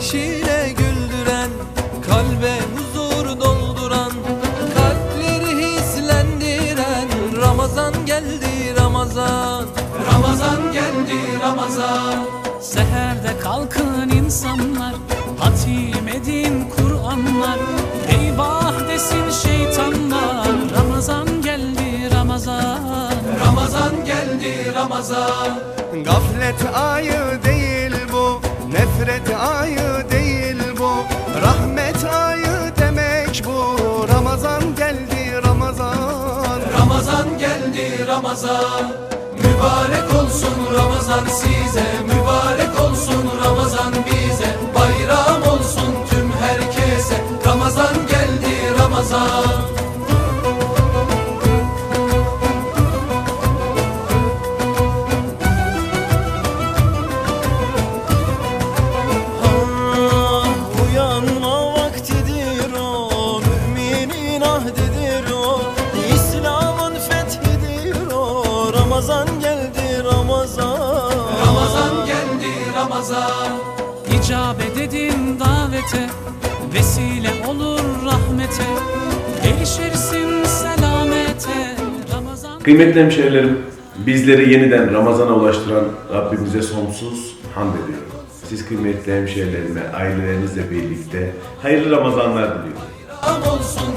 Güneşiyle güldüren Kalbe huzur dolduran Kalpleri hislendiren. Ramazan geldi Ramazan. Ramazan geldi Ramazan. Seherde kalkın insanlar Hatim edin Kur'anlar. Eyvah desin şeytanlar Ramazan geldi Ramazan. Ramazan geldi Ramazan. Gaflet ayı değil bu Nefret ayı geldi Ramazan. Mübarek olsun Ramazan size Mübarek Ramazan İcabet edin davete Vesile olur rahmete Erişirsin selamete Ramazan Kıymetli hemşehrilerim, bizleri yeniden Ramazan'a ulaştıran Rabbimize sonsuz hamd ediyorum. Siz kıymetli hemşehrilerime, ailelerinizle birlikte hayırlı Ramazanlar diliyorum. Bayram olsun